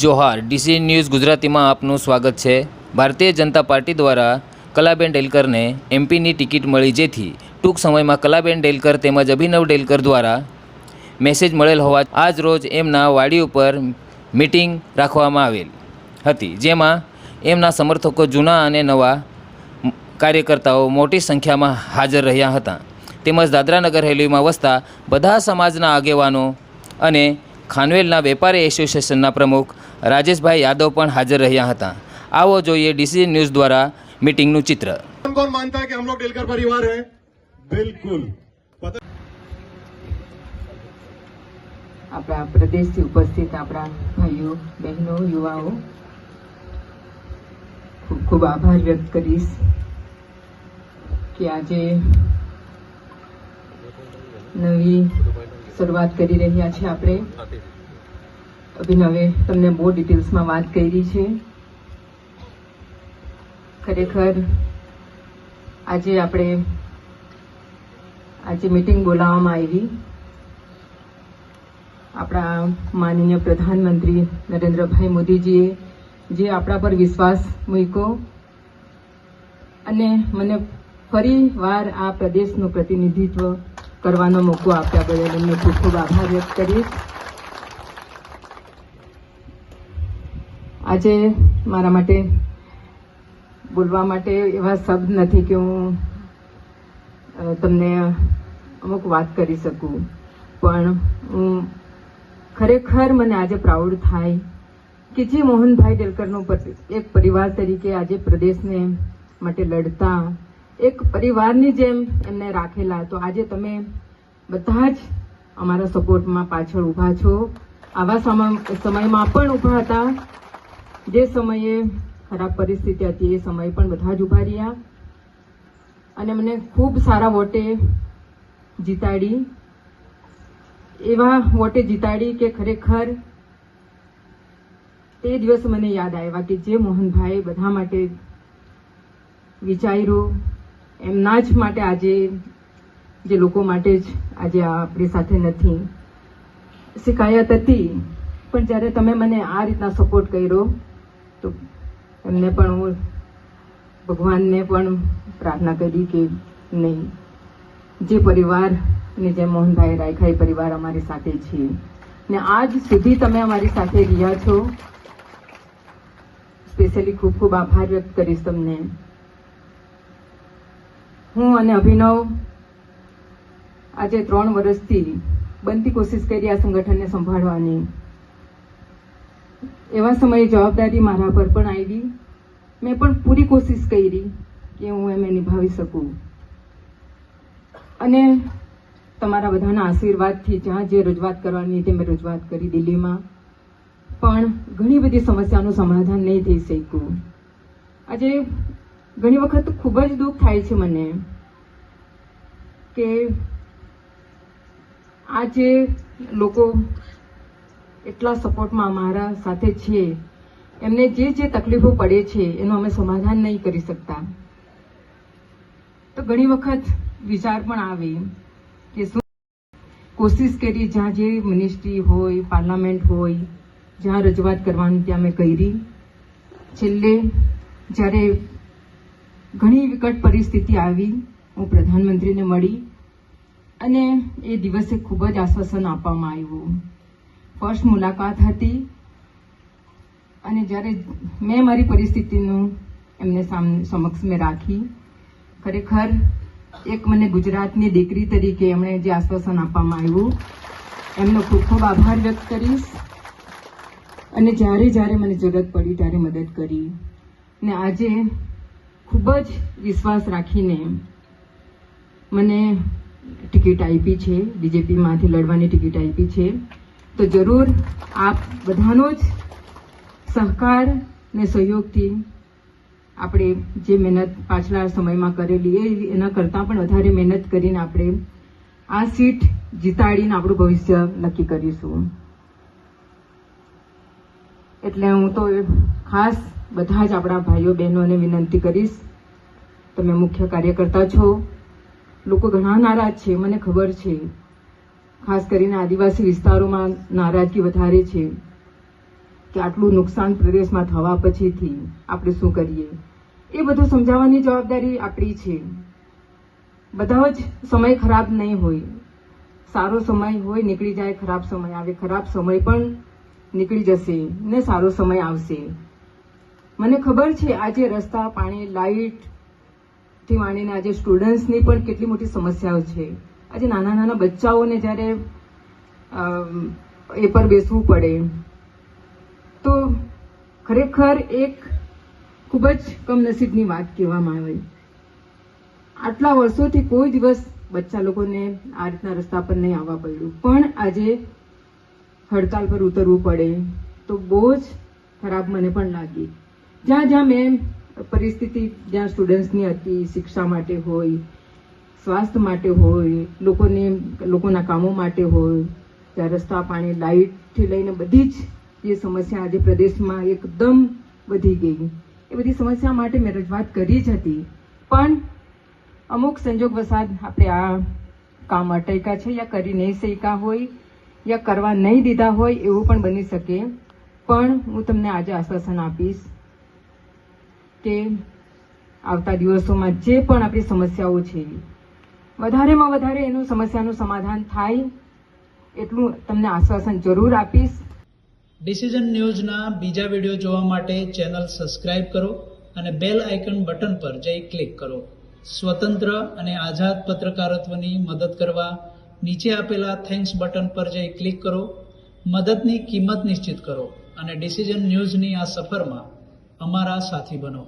Johar, DC news ગુજરાતીમાં આપનું સ્વાગત છે. ભારતીય જનતા પાર્ટી દ્વારા કલાબેન ડેલકરને એમપીની ટિકિટ મળી જેથી ટૂંક સમયમાં કલાબેન ડેલકર તેમજ અભિનવ ડેલકર દ્વારા મેસેજ મળેલ હોવા આજ રોજ એમના વાડી ઉપર મિટિંગ રાખવામાં આવેલ હતી, જેમાં એમના સમર્થકો જૂના અને નવા કાર્યકર્તાઓ મોટી સંખ્યામાં હાજર રહ્યા હતા. તેમજ દાદરાનગર હેલીમાં વસતા બધા સમાજના આગેવાનો અને ખાનવેલના વેપારી એસોસિએશનના પ્રમુખ રાજેશભાઈ યાદવ પણ હાજર રહ્યા હતા. આવો જોઈએ ડીસીએન ન્યૂઝ દ્વારા મીટિંગનું ચિત્ર. કોણ માનતા કે આપણા પ્રદેશથી ઉપસ્થિત આપણા ભાઈઓ બહેનો યુવાઓ ખૂબ ખૂબ આભાર વ્યક્ત કરીશ કે આજે નવી શરૂઆત કરી રહ્યા છીએ આપણે. અભિનવે તમને બહુ ડિટેલ્સમાં વાત કરી છે. ખરેખર આજે આપણે આજે મીટિંગ બોલાવવામાં આવી. આપણા માનનીય પ્રધાનમંત્રી નરેન્દ્રભાઈ મોદીજીએ જે આપણા પર વિશ્વાસ મૂક્યો અને મને ફરી વાર આ પ્રદેશનું પ્રતિનિધિત્વ કરવાનો મોકો આપ્યા બદલ એમને ખૂબ ખૂબ આભાર વ્યક્ત કરીશ. આજે મારા માટે બોલવા માટે એવા શબ્દ નથી કે હું તમને અમુક વાત કરી શકું. પણ હું ખરેખર મને આજે પ્રાઉડ થાય કે જે મોહનભાઈ ડેલકરનો એક પરિવાર તરીકે આજે પ્રદેશને માટે લડતા, એક પરિવારની જેમ એમને રાખેલા, તો આજે તમે બધા જ અમારા સપોર્ટમાં પાછળ ઊભા છો. આવા સમય, સમયમાં પણ ઊભા હતા. જે સમયે ખરાબ પરિસ્થિતિ હતી એ સમયે પણ બધા જ ઊભા રહ્યા. અને મને ખૂબ સારા વોટે જીતાડી. એવા વોટે જીતાડી કે ખરેખર તે દિવસ મને યાદ આવ્યા કે જે મોહનભાઈ બધા માટે વિચાર્યું, એમના જ માટે આજે, જે લોકો માટે જ આજે આપણી સાથે નથી. શિકાયત હતી. પણ જ્યારે તમે મને આ રીતના સપોર્ટ કર્યો તો એમને પણ હું ભગવાનને પણ પ્રાર્થના કરી કે નહીં. જે પરિવાર ને જે મોહનભાઈ રાયખાઈ પરિવાર અમારી સાથે છે. ને આજ સુધી તમે અમારી સાથે રહ્યા છો. સ્પેશિયલી ખૂબ ખૂબ આભાર વ્યક્ત કરીશ તમને. હું અને અભિનવ આજે ત્રણ વર્ષથી બનતી કોશિશ કરી આ સંગઠનને સંભાળવાની. એવા સમયે જવાબદારી મારા પર પણ આવી. મેં પણ પૂરી કોશિશ કરી કે હું એમ નિભાવી શકું. અને તમારા બધાના આશીર્વાદથી જ્યાં જે રજૂઆત કરવાની હતી મેં રજૂઆત કરી દિલ્હીમાં. પણ ઘણી બધી સમસ્યાનું સમાધાન નહીં થઈ શક્યું. આજે ઘણી વખત ખૂબ જ દુઃખ થાય છે મને કે આ જે લોકો એટલા સપોર્ટમાં અમારા સાથે છે એમને જે જે તકલીફો પડે છે, એનું અમે સમાધાન નહીં કરી શકતા. તો ઘણી વખત વિચાર પણ આવે કે શું કોશિશ કરી, જ્યાં જે મિનિસ્ટ્રી હોય પાર્લામેન્ટ હોય, જ્યાં રજૂઆત કરવાની ત્યાં મેં કરી. છેલ્લે જ્યારે ઘણી વિકટ પરિસ્થિતિ આવી, હું પ્રધાનમંત્રીને મળી અને એ દિવસે ખૂબ જ આશ્વાસન આપવામાં આવ્યું. ફર્સ્ટ મુલાકાત હતી અને જ્યારે મેં મારી પરિસ્થિતિનું એમને સામ, સમક્ષ મેં રાખી. ખરેખર એક મને ગુજરાતની દીકરી તરીકે એમણે જે આશ્વાસન આપવામાં આવ્યું, એમનો ખૂબ ખૂબ આભાર વ્યક્ત કરીશ. અને જ્યારે જ્યારે મને જરૂરત પડી ત્યારે મદદ કરી. ને આજે ખૂબ જ વિશ્વાસ રાખીને મને ટિકિટ આપી છે બીજેપીમાંથી લડવાની ટિકિટ આપી છે. તો જરૂર આપ બધાનો જ સહકાર ને સહયોગથી આપણે જે મહેનત પાછલા સમયમાં કરેલી એ એના કરતાં પણ વધારે મહેનત કરીને આપણે આ સીટ જીતાડીને આપણું ભવિષ્ય નક્કી કરીશું. એટલે હું તો ખાસ બધા જ આપણા ભાઈઓ, બહેનોને વિનંતી કરીશ, તમે મુખ્ય કાર્યકર્તા છો. લોકો ઘણા નારાજ છે, મને ખબર છે. ખાસ કરીને આદિવાસી વિસ્તારોમાં નારાજગી વધારે છે કે આટલું નુકસાન પ્રદેશમાં થવા પછીથી આપણે શું કરીએ? એ બધું સમજાવવાની જવાબદારી આપણી છે. બધા જ સમય ખરાબ નહીં હોય. સારો સમય હોય નીકળી જાય, ખરાબ સમય આવે. ખરાબ સમય પણ નીકળી જશે ને સારો સમય આવશે. મને ખબર છે આજે રસ્તા, પાણી લાઇટથી માંડીને આજે સ્ટુડન્ટ્સની પણ કેટલી મોટી સમસ્યાઓ છે. આજે નાના નાના બચ્ચાઓને જ્યારે એ પર બેસવું પડે, તો ખરેખર એક ખૂબ જ કમનસીબની વાત કહેવામાં આવે. આટલા વર્ષોથી કોઈ દિવસ બચ્ચા લોકોને આ રીતના રસ્તા પર નહીં આવવા પડ્યું. પણ આજે હડતાલ પર ઉતરવું પડે, તો બહુ જ ખરાબ મને પણ લાગી. જ્યાં જ્યાં મેં પરિસ્થિતિ, જ્યાં સ્ટુડન્ટ્સની હતી, શિક્ષા માટે હોય સ્વાસ્થ્ય માટે હોય, લોકોને, લોકોના કામો માટે હોય, ત્યાં રસ્તા, પાણી લાઇટથી લઈને બધી જ જે સમસ્યા આજે પ્રદેશમાં એકદમ વધી ગઈ. એ બધી સમસ્યા માટે મેં રજૂઆત કરી જ હતી. પણ અમુક સંજોગ વસાદ આપણે આ કામ અટક્યા છે યા કરી નહીં શક્યા હોય, યા કરવા નહીં દીધા હોય એવું પણ બની શકે. પણ હું તમને આજે આશ્વાસન આપીશ કે આવતા દિવસોમાં જે પણ આપણી સમસ્યાઓ છે વધારેમાં વધારે એનું સમસ્યાનું સમાધાન થાય એટલું તમને આશ્વાસન જરૂર આપીશ. ડિસિઝન ન્યૂઝના બીજા વીડિયો જોવા માટે ચેનલ સબસ્ક્રાઇબ કરો અને બેલ આઇકન બટન પર જઈ ક્લિક કરો. સ્વતંત્ર અને આઝાદ પત્રકારત્વની મદદ કરવા નીચે આપેલા થેન્ક્સ બટન પર જઈ ક્લિક કરો. મદદની કિંમત નિશ્ચિત કરો અને ડિસિઝન ન્યૂઝની આ સફરમાં અમારા સાથી બનો.